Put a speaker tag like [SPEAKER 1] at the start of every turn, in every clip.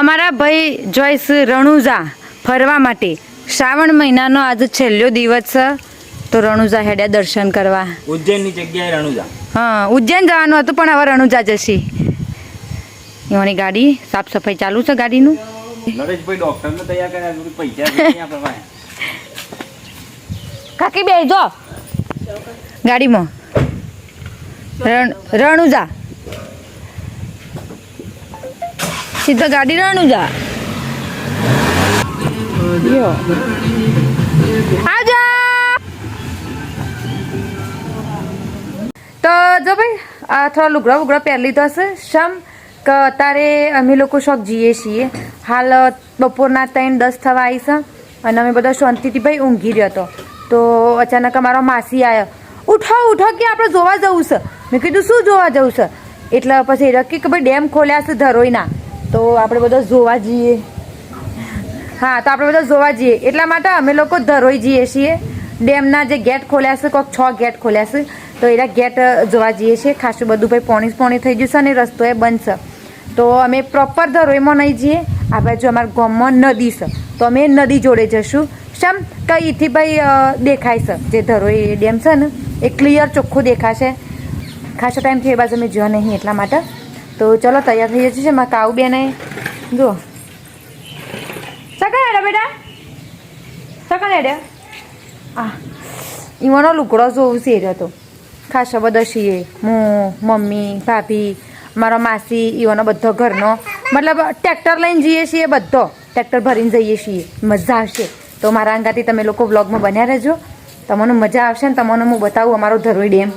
[SPEAKER 1] અમારા ભાઈ જોઈસ રણુજા ફરવા માટે. શ્રાવણ મહિનાનો આજ છેલ્લો દિવસ છે. તો રણુજા હેડ્યા દર્શન કરવા.
[SPEAKER 2] ઉજ્જૈનની જગ્યાએ રણુજા.
[SPEAKER 1] હા ઉજ્જૈન જવાનું હતું પણ હવે રણુજા જશે. એવાની ગાડી સાફ સફાઈ ચાલુ છે ગાડીનું?
[SPEAKER 2] નરેશભાઈ ડોક્ટરને તૈયાર કર્યા પૈસા.
[SPEAKER 1] કાકી બે જો. ગાડીમાં. રણ રણુજા. સીધો ગાડી રાણું જા. તો જો ભાઈ, આ થોડા લુગડા વુગડા પહેરી લીધા છે. શમ? કે અત્યારે અમે લોકો શોખ જઈએ છીએ. હાલ બપોરના ત્રણ દસ થવા આવી છે અને અમે બધા શાંતિથી ભાઈ ઊંઘી રહ્યો હતો તો અચાનક અમારો માસી આવ્યો ઉઠો ઉઠો, કે આપણે જોવા જવું છે. મેં કીધું, શું જોવા જવું છે? એટલે પછી એ કે ભાઈ ડેમ ખોલ્યા છે ધરોઈના. તો આપણે બધા જોવા જઈએ. હા, તો આપણે બધા જોવા જઈએ. એટલા માટે અમે લોકો ધરોઈ જઈએ છીએ. ડેમના જે ગેટ ખોલ્યા છે કોઈક છ ગેટ ખોલ્યા છે, તો એના ગેટ જોવા જઈએ છીએ. ખાસું બધું ભાઈ પોણી પોણી થઈ ગયું છે અને રસ્તો એ બનશે તો અમે પ્રોપર ધરોઈમાં નહીં જઈએ. આ બાજુ અમારા ગામમાં નદી છે. તો અમે નદી જોડે જશું. શમ? કઈથી ભાઈ દેખાય છે? જે ધરોઈ ડેમ છે ને, એ ક્લિયર ચોખ્ખું દેખાશે. ખાસા ટાઈમથી એ બાજુ અમે જોયા નહીં એટલા માટે તો ચલો તૈયાર થઈ જશે મારા કાઉ બેને જુઓ. સકન હેડે બેટા? સકન હેડે આ ઈવાનો લુકડો જોવું છે હતો ખાસો બધો છીએ હું, મમ્મી, ભાભી, મારો માસી, ઈવાનો બધો ઘરનો. મતલબ ટ્રેક્ટર લઈને જઈએ છીએ બધો. ટ્રેક્ટર ભરીને જઈએ છીએ. મજા આવશે. તો મારા અંગાથી તમે લોકો વ્લોગમાં બન્યા રહેજો. તમને મજા આવશે ને તમને હું બતાવું અમારો ધરોઈ ડેમ.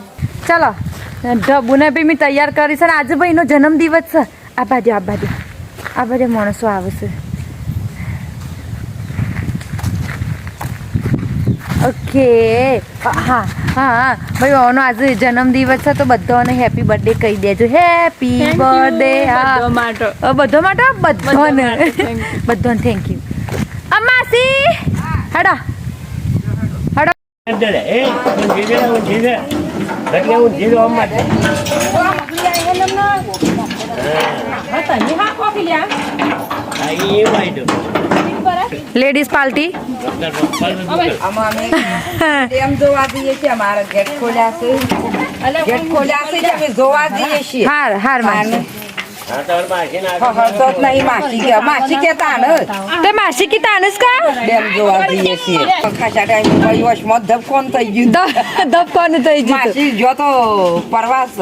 [SPEAKER 1] ચાલો. ઢબુને બી મેં તૈયાર કરી છે ને આજે ભાઈનો જન્મદિવસ છે. આ બાજુ આ બાજુ. આ બધે માણસો આવશે ઓકે. હા હા ભાઈ ઓનો આજે જન્મદિવસ છે તો બધાને હેપી બર્થડે કહી દેજો. હેપી બર્થડે હા.
[SPEAKER 3] બધો માટો.
[SPEAKER 1] બધો માટે? બધાને. બધાને થેન્ક યુ અમાસી હડા. હેડો.
[SPEAKER 4] એટલે હા એ વાઈટ
[SPEAKER 1] લેડીઝ પાર્ટી.
[SPEAKER 4] ડોક્ટર
[SPEAKER 5] આમાં અમે ડેમ જોવા જઈએ છીએ અમારા ગેટ ખોલ્યા છે ગેટ ખોલ્યા છે. જોવા જઈએ છીએ
[SPEAKER 1] હાર હાર માસી
[SPEAKER 4] હા તમારે માસી ના
[SPEAKER 5] હરતો જ નહીં માસી કે માસી કેતા ને
[SPEAKER 1] તે માસી કી તાનસ કા?
[SPEAKER 5] ડેમ જોવા જઈએ છીએ. ખાસા ટાઈમ પછી વચમાં ધબકોન થઈ ગયું?
[SPEAKER 1] દબ થઈ ગયું?
[SPEAKER 5] માસી જો તો પરવાસ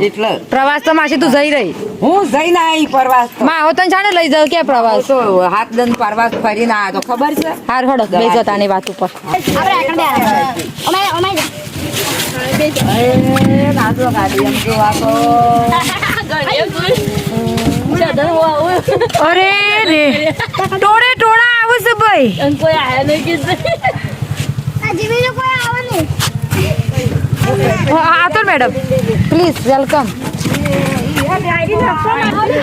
[SPEAKER 5] એટલે.
[SPEAKER 1] પ્રવાસ તો માસી તું જઈ રહી.
[SPEAKER 5] હું જઈને આવી
[SPEAKER 1] પરવાસમાં આવો તને જાણે લઈ જાવ કે પ્રવાસ?
[SPEAKER 5] તો હાથ દન પરવાસ ફરીને આવ્યો તો ખબર છે?
[SPEAKER 1] હાર હડો બે જતાની વાત ઉપર.
[SPEAKER 5] એ નાજો ગાડી એમ જોવા તો.
[SPEAKER 1] અરે રે. ટોળે ટોળા આવશે છે ભાઈ.
[SPEAKER 3] કોઈ આયા નહીં કીધું
[SPEAKER 1] આ તો મેડમ પ્લીઝ વેલકમ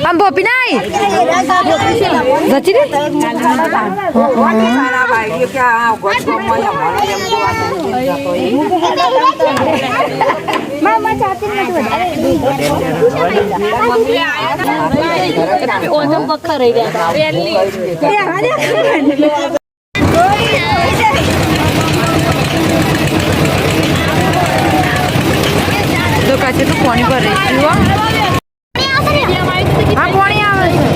[SPEAKER 1] આમ ભોપી નાઈ? જચી રે
[SPEAKER 5] તારા ભાઈ કે
[SPEAKER 3] ઓછો પખ્ખા રહી ગયા
[SPEAKER 1] તો પાણી પર આવે છે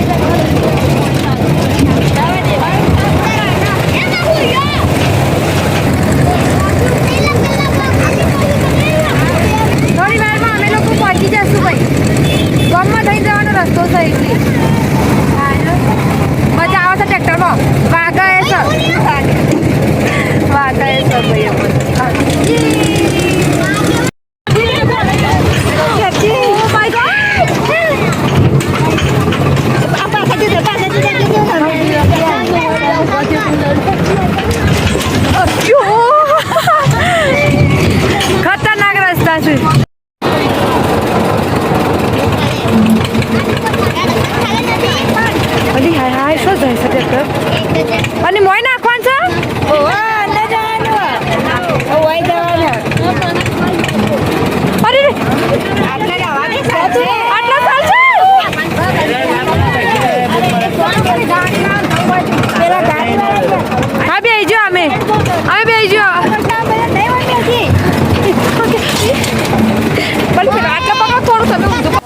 [SPEAKER 1] થોડી વારમાં અમે લોકો પહોંચી જશું ભાઈ ગામમાં થઈ જવાનો રસ્તો છે એટલે મજા આવે છે ટ્રેક્ટરમાં વાગા એ છે વાગા એ છે ભાઈ Oh my god! ખતરનાક રસ્તા છે અલી હાય હાય શું જાય છે ટ્રેક્ટર અને મોય નાખવાનું છે અરે રે. આટલા સાલ છે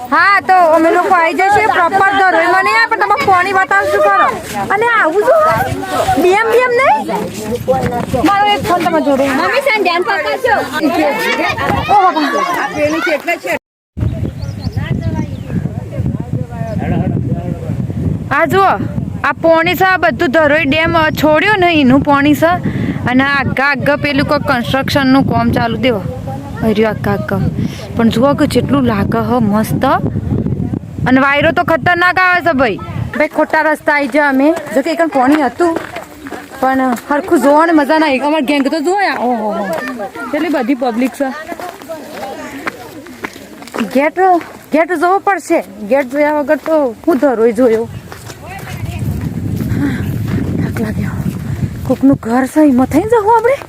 [SPEAKER 1] તો અમે લોકો આવી જશે પ્રોપર ધરોઈમાં નહીં આવે પણ તમે પાણી બતાવશું ખરો અને આવું છો બીએમ બીએમ નહીં? મારો એક ફોન તમે જોડો.
[SPEAKER 3] મમ્મી સાન ધ્યાન પકડજો
[SPEAKER 5] આ પેલી કેટલે છે
[SPEAKER 1] આ જુઓ આ પોણી છે આ બધું ધરોઈ ડેમ છોડ્યો ને એનું પોણી છે અને આ આગા આગા પેલું કોઈ કન્સ્ટ્રક્શનનું કામ ચાલુ દેવો. અરે કાક. પણ જુઓ કે જેટલું લાગે હ મસ્ત. અને વાયરો તો ખતરનાક આવે છે ભાઈ. ભાઈ, ખોટા રસ્તા આવી જાય અમે. જો કે એક પાણી હતું. પણ સરખું જોવાને મજા ના અમારે ગેંગ તો જોયા. ઓહો કેટલી બધી પબ્લિક છે. ગેટ ગેટ જોવો પડશે. ગેટ જોયા વગર તો હું ધરોય જોયો. લાગે કોકનું ઘર છે, એમાં થઈ જવું આપણે?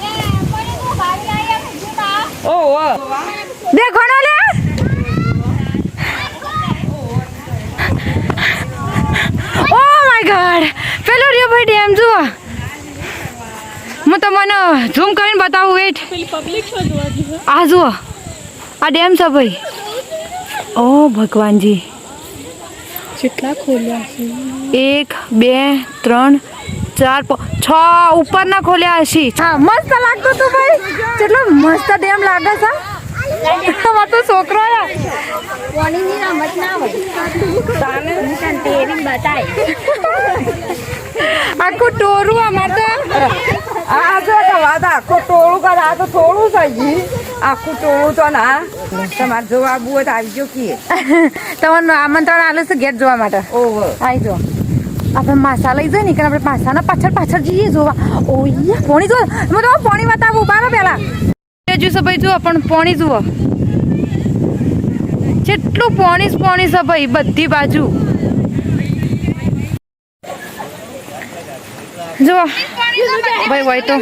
[SPEAKER 5] ઓહો
[SPEAKER 1] દેખો ને લે ઓ માય ગોડ પેલો રહ્યો ભાઈ ડેમ જુઓ. હું તમને ઝૂમ કરીને બતાવું વેટ આ જુઓ. આ ડેમ છે ભાઈ. ઓ ભગવાનજી.
[SPEAKER 3] કેટલા ખોલ્યા છે?
[SPEAKER 1] એક બે ત્રણ ચાર છ છ ઉપરના ખોલ્યા હશે. હા મસ્ત લાગતો તો ભાઈ. કેટલો મસ્ત ડેમ લાગે છે. તમારો તો છોકરો
[SPEAKER 3] પાણીની રમત ના હોય બતાય
[SPEAKER 1] આખું ટોરું અમાર તો.
[SPEAKER 5] આ જો વાત આખું ટોળું કરે આ તો થોડું છે જી આખું ટોળું તો ના. તમારે જોવા હોય તો આવજો કીએ.
[SPEAKER 1] તમારું આમંત્રણ આલે છે ગેટ જોવા માટે.
[SPEAKER 5] ઓહો.
[SPEAKER 1] આવી જો. આપણે માસા લઈ જાય ને કે આપણે માસાના પાછળ પાછળ જઈએ જોવા. ઓય પોણી જો હું તો પોણી બતાવું બારો પેલા. જુ છે ભાઈ જુઓ પણ પોણી જુઓ. જેટલું પોણી પોણી છે બધી બાજુ. જુઓ. ભાઈ હોય તો.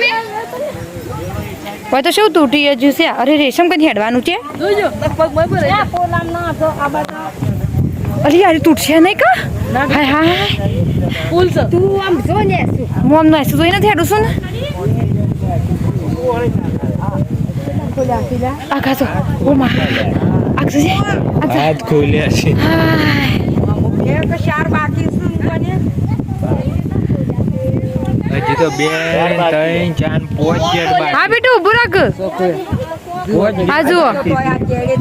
[SPEAKER 1] હોય તો શું તૂટી ગયું છે? અરે રેશમ કદી હેડવાનું છે?
[SPEAKER 3] ના આ
[SPEAKER 1] અરે યાર તૂટશે નહીં કા? હાય હાય
[SPEAKER 3] ફૂલ છે.
[SPEAKER 5] તું આમ જો ને
[SPEAKER 1] હું આમ નાસ્તો જોઈને નથી હેડું છું ને? આખા જો ઓ માં. આખા છે. આખા
[SPEAKER 4] હાથ ખોલ્યા છે
[SPEAKER 1] હાય
[SPEAKER 5] એક ચાર બાકી શું
[SPEAKER 4] હજી તો બે ત્રણ ચાર પાંચ જેટ
[SPEAKER 1] હા બેટુ ઊભું રાખ. જુઓ
[SPEAKER 5] આ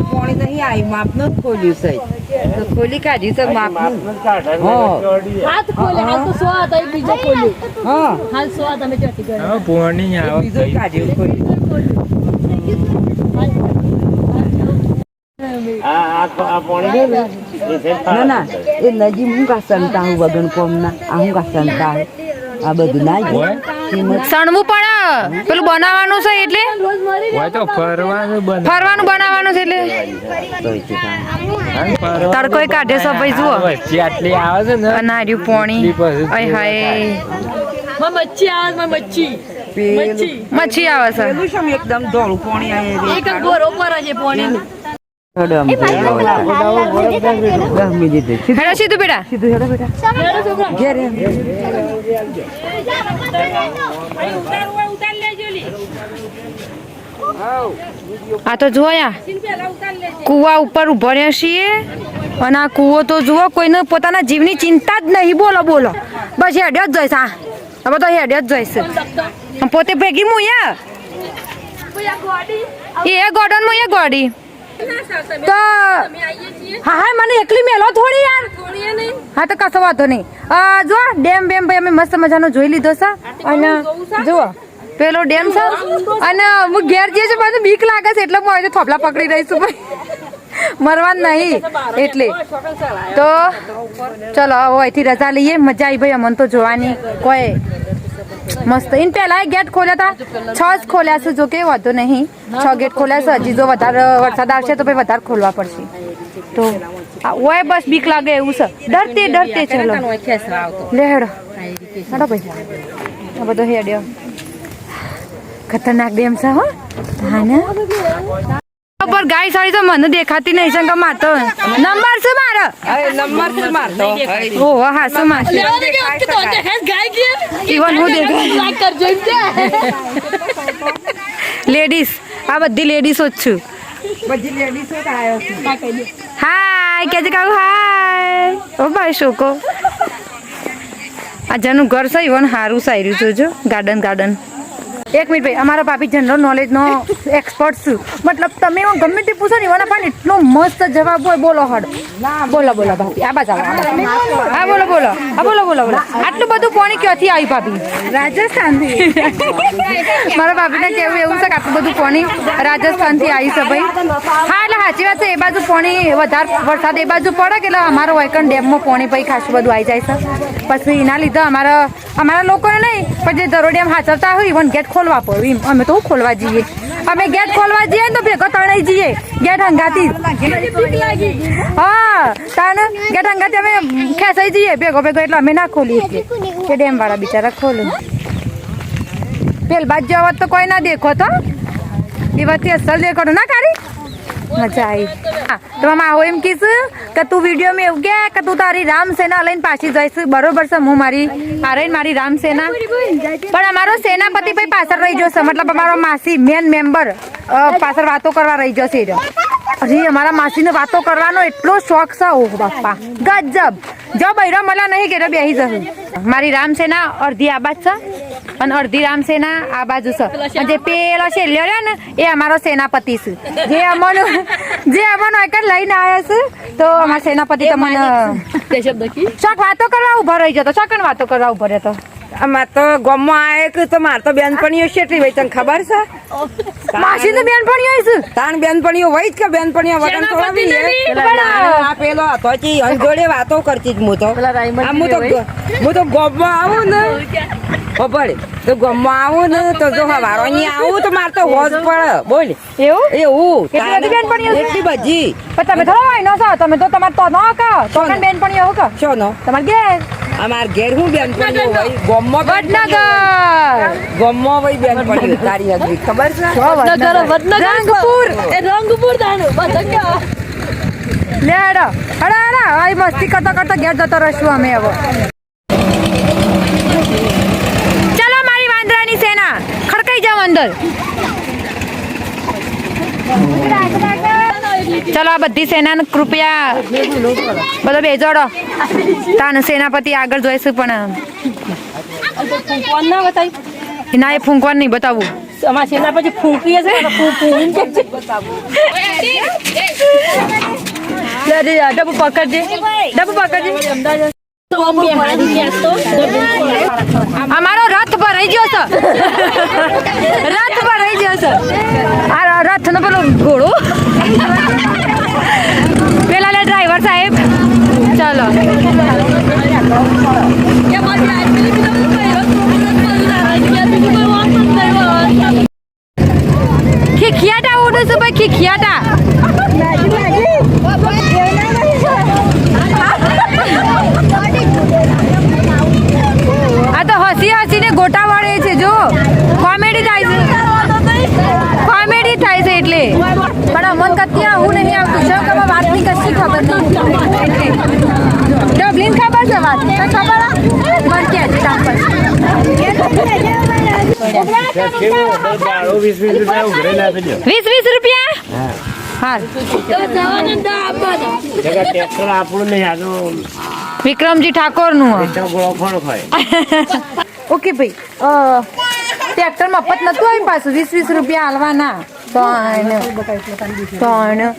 [SPEAKER 5] પાણી નહીં આવી માપ જ ખોલ્યું તો ખોલી કાઢી તો માપનું.
[SPEAKER 3] હાથ ખોલે હાલ તો સો હતા બીજો ખોલ્યો
[SPEAKER 5] હા.
[SPEAKER 3] હાલ સો તમે ચોટી ગયો.
[SPEAKER 4] હા પોણી આવક
[SPEAKER 5] બીજો
[SPEAKER 4] થઈ.
[SPEAKER 5] ખોલી ના? ના એ નજી હું કા સંતા હું વગન કોમ ના આ હું કા સંતા આ બધું ના જ.
[SPEAKER 1] સણવું પણ પેલું બનાવવાનું છે એટલે?
[SPEAKER 4] ફરવાનું
[SPEAKER 1] બનાવવાનું છે એટલે? તડકો કાઢે છે ભાઈ જુઓ.
[SPEAKER 4] આટલી આવે છે ને
[SPEAKER 1] અનાર્યું પોણી. અય હાય.
[SPEAKER 3] મચ્છી આવે મચ્છી. મચ્છી.
[SPEAKER 1] આવે છે.
[SPEAKER 5] એકદમ ધોળું પોણી આવે
[SPEAKER 3] એક ગોરો પર છે પાણી.
[SPEAKER 5] દસ મિનિટ
[SPEAKER 1] હેડો સીધું બેટા.
[SPEAKER 5] સીધું હેડો બેટા. ઘેર
[SPEAKER 1] આ તો જોયા કુવા ઉપર ઊભા રહ્યા છીએ. અને આ કુવો તો જુઓ કોઈને પોતાના જીવની ચિંતા જ નહીં. બોલો બોલો. બસ હેડ્યો જ જોઈશ હા. હવે તો હેડ્યો જ જોઈશ. પોતે ભેગી યા એ ગોડન હું એ ગોડી. તો હા હા મને એકલી મેલો થોડી યાર. હા તો કશો વાંધો નહીં. જો ડેમ બેમ ભાઈ અમે મસ્ત મજાનો જોઈ લીધો છે. અને જુઓ પેલો ડેમ છે. અને હું ઘેર જઈએ છું મને બીક લાગે છે એટલે હું હવે થોપલા પકડી રહીશું ભાઈ. મરવાનું નહીં એટલે. તો ચલો હવે અહીંથી રજા લઈએ. મજા આવી ભાઈ અમને તો જોવાની કોઈ મસ્ત ઇન પહેલા ગેટ ખોલ્યા હતા છ જ ખોલ્યા છે જો કે વાંધો નહીં છ ગેટ ખોલ્યા છે હજી જો વધારે વરસાદ આવશે તો ભાઈ વધારે ખોલવા પડશે તો ઓય બસ બીક લાગે એવું છે ડરતે ડરતે ચલો લેહડો હેડો ભાઈ આ બધો હેડ્યો ખતરનાક ડેમ છે હો હા ને પર ગાય સાડી તો મને દેખાતી નહીં છે કે મારતો. નંબર છે મારો?
[SPEAKER 5] નંબર શું મારતો?
[SPEAKER 1] ઓ હા શું માર
[SPEAKER 3] લેવા દે કે વખતે તો દેખાય ગાય કે
[SPEAKER 1] ઈવન હું દેખાય લેડીઝ આ બધી લેડીઝો જ છું.
[SPEAKER 5] બધી લેડીઝો જ આવ્યો
[SPEAKER 1] હાય કેજે કાકુ? હાય. ઓ ભાઈ શોકો આ જેનું ઘર છે ઈવન સારું સાર્યું જોજો જો ગાર્ડન ગાર્ડન એક મિનિટ ભાઈ અમારા ભાભી જનરલ નોલેજનો એક્સપર્ટ છું. મતલબ તમે એવો ગમે તે પૂછો ને એવાના પણ એટલો મસ્ત જવાબ હોય બોલો હડ બોલો બોલો ભાભી આ બાજુ હા બોલો બોલો. હા બોલો બોલો બોલો. આટલું બધું પાણી ક્યાંથી આવી ભાભી? રાજસ્થાનથી. મારા ભાભીને કેવું એવું છે કે આટલું બધું પાણી રાજસ્થાનથી આવી છે ભાઈ? હા એટલે સાચી વાત છે એ બાજુ પાણી વધારે વરસાદ એ બાજુ પડે કે એટલે અમારો વૈકણ ડેમમાં પાણી ભાઈ ખાસું બધું આવી જાય છે? પછી એના લીધે અમારા અમારા લોકોને નહીં, પણ જે દરો ડેમ હાચવતા હોય પણ ગેટ ખોલવા પડે. એમ, અમે તો ખોલવા જઈએ? અમે ગેટ ખોલવા જઈએ તો ભેગો તણાઈ જઈએ. ગેટ હંગાતી. હા, તાણ ગેટ હંગાતી અમે ખેંચાઈ જઈએ ભેગો ભેગો, એટલે અમે ના ખોલીએ કે ડેમ વાળા બિચારા ખોલે. પેલ બાજુ આવત તો કોઈ ના દેખો તો. એ વચ્ચે અસલ દેખાડો ના કારી મજા આવી. હા તો મામા આવો એમ કીધું કે તું વીડિયો મેં એવું કે કે તું તારી રામ સેના લઈને પાછી જઈશ. બરોબર છે, હું મારી આ મારી રામ સેના પણ અમારો સેનાપતિ ભાઈ પાછળ રહી જશે મતલબ અમારો માસી મેન મેમ્બર પાછળ વાતો કરવા રહી જશે અરે, અમારા માસીને વાતો કરવાનો એટલો શોખ છે. ઓહ, બાપા. ગજબ. જો બૈરા મળ્યા નહીં કે બેહી જશે. મારી રામ સેના અડધી આ બાજ છે. અને અડધી રામ સેના આ બાજુ છે જે પેલો છે લ્યો ને એ અમારો સેનાપતિ છે. જે અમનો જે અમનો એક લઈને આવ્યા છે તો અમારા સેનાપતિ તમને
[SPEAKER 3] શોખ
[SPEAKER 1] શાક વાતો કરવા ઊભા રહી જતો શોખ વાતો કરવા ઊભો રહેતો
[SPEAKER 5] અમાર તો ગામમાં આવે કે તો માર તો બેનપણીઓ છે એટલી ભાઈ તને ખબર છે?
[SPEAKER 1] માસી તો બેનપણીઓ છે.
[SPEAKER 5] તાણ બેનપણીઓ હોય જ કે બેનપણીઓ વગર થોડા? પેલા આ પેલો હતો ચી જોડે વાતો કરતી જ હું તો. આ હું તો હું તો ગામમાં આવું ને. ખબર તો ગમવા આવું ને તો જો હવારો અહીં આવું તો માર તો હોજ પડે. બોલ.
[SPEAKER 1] એવું?
[SPEAKER 5] એવું? એટલી બધી
[SPEAKER 1] પણ તમે થોડા હોય ન છો. તમે તો તમારે તો ન કહો. તો બેન પણ એવું કહો.
[SPEAKER 5] છો નો
[SPEAKER 1] તમારે ઘેર?
[SPEAKER 5] અમાર ઘેર હું બેનપણીઓ હોય? ગામમાં
[SPEAKER 1] વડનગર.
[SPEAKER 5] ગામમાં હોય બેનપણીઓ તારી હગરી ખબર છે?
[SPEAKER 3] વડનગર? વડનગર
[SPEAKER 1] રંગપુર.
[SPEAKER 3] એ રંગપુર દાનું બધા
[SPEAKER 1] લે હેડો. હેડો હેડો. આ મસ્તી કરતા કરતા ઘેર જતો રહીશું અમે હવે ચલો મારી વાંદરાની સેના જાવ અંદર. ચલો આ બધી સેના કૃપયા બધો બેજોડો તાન સેનાપતિ આગળ જોઈશું પણ
[SPEAKER 3] ના
[SPEAKER 1] એ ફૂંકવાનું નહીં બતાવવું
[SPEAKER 3] ફૂંકીએ છે
[SPEAKER 1] ડબ્બુ પકડજે. ડબ્બુ પકડજે. અમારો રથ ભરાઈ ગયો છો? રથ ભરાઈ ગયો છો? આ રથ નો પેલો ઘોડો. પેલા લે ડ્રાઈવર સાહેબ. ચલો. ખીખિયાટા ઉડું છું ભાઈ ખીખિયાટા આ તો હસી હસીને ગોટા વળે છે જો કોમેડી થાય છે કોમેડી થાય છે એટલે પણ અમન કત્તી આવું નહીં આવતું છે કે આમાં વાતની કશી ખબર નહીં ડબલીન ખબર છે વાત તને ખબર આ? મને કે છે તાર પર.
[SPEAKER 4] દાડો વીસ વીસ રૂપિયા ઉઘરે ના આપી દો
[SPEAKER 1] વીસ વીસ રૂપિયા? હા
[SPEAKER 3] જવાના દા આપવાના
[SPEAKER 4] જગા ટ્રેક્ટર આપણું નહીં આનો
[SPEAKER 1] વિક્રમજી
[SPEAKER 4] ફોન ખાય
[SPEAKER 1] ઓકે ભાઈ ટ્રેક્ટર મફત નતું આવ્યું પાછું? વીસ વીસ રૂપિયા હાલવાના. ત્રણ ત્રણ.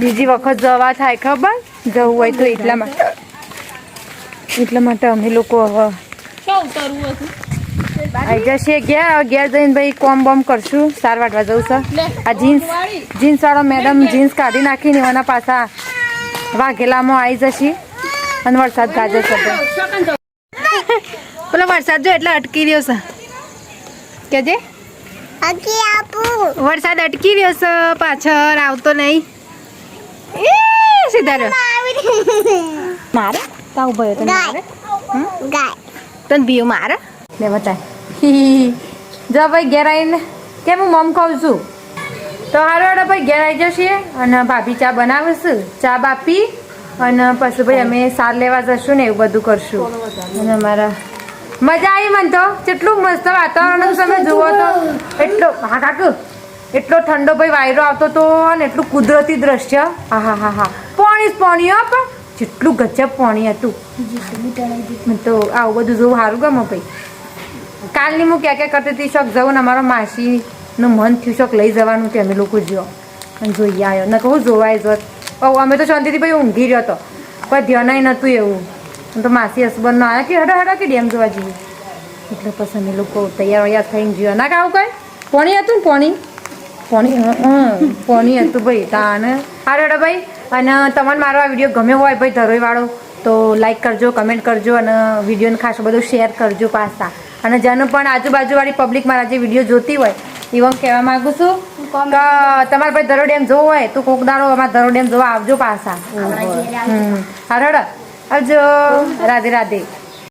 [SPEAKER 1] બીજી વખત જવા થાય ખબર? જવું હોય તો એટલા માટે. એટલા માટે અમે લોકો જશે ગયા ઘેર જઈને ભાઈ કોમ બોમ કરશું. સાર વાટવા જવું છે. આ જીન્સ જીન્સ વાળો મેડમ જીન્સ કાઢી નાખીને એના પાછા વાઘેલામાં આવી જશે અને વરસાદ ગાજે છે. પેલો વરસાદ જો એટલે અટકી રહ્યો છે. કેજે વરસાદ અટકી રહ્યો છે પાછળ આવતો નહીં. સીધા રહ્યો મારે? તા ઊભો તને મારે તને બીઓ મારે લે બતાય જો ભાઈ ઘેર આવીને કેમ હું મમ ખાઉં છું તો હારો હારો ભાઈ ઘેર આવી જશે અને ભાભી ચા બનાવીશું ચા બાપી અને પછી ભાઈ અમે સાર લેવા જશું ને એવું બધું કરશું અને અમારા મજા આવી મને તો કેટલું મસ્ત વાતાવરણ તમે જુઓ તો એટલો હા કાકુ એટલો ઠંડો ભાઈ વાયરો આવતો તો અને એટલું કુદરતી દ્રશ્ય હા હા હા હા પાણી જ પાણી હો પણ જેટલું ગજબ પાણી હતું. તો આવું બધું જોવું સારું ગમે ભાઈ. કાલની હું ક્યાં ક્યાં કરતી હતી શોખ, જવું ને અમારા માસીનું મન થયું શોખ, લઈ જવાનું કે અમે લોકો જો અને જોઈ આવ્યો ને કહું, જોવાય જોત અમે તો શાંતિથી ભાઈ ઊંઘી રહ્યો હતો. કોઈ ધ્યાન નહોતું એવું. તો માસી હસબન્ડનો આવ્યા કે હડા હડા, કે ડેમ જોવા જઈએ. એટલે પછી અમે લોકો તૈયાર વૈયાર થઈને જ્યો. ના કે આવું કાંઈ? પોણી હતું ને પોણી? પોણી પોણી હતું ભાઈ તાને હારે ભાઈ. અને તમને મારો આ વીડિયો ગમ્યો હોય ભાઈ ધરોઈ વાળો તો લાઈક કરજો કમેન્ટ કરજો અને વિડીયોને ખાસ બધું શેર કરજો પાછા. અને જેનું પણ આજુબાજુવાળી પબ્લિક મારા જે વીડિયો જોતી હોય એવું કહેવા માંગુ છું તમારે ભાઈ દરો ડેમ જોવો હોય તો કોક દાડો અમારા દરો ડેમ જોવા આવજો પાછા. હમ. હારે હડા. આવજો. રાધે રાધે.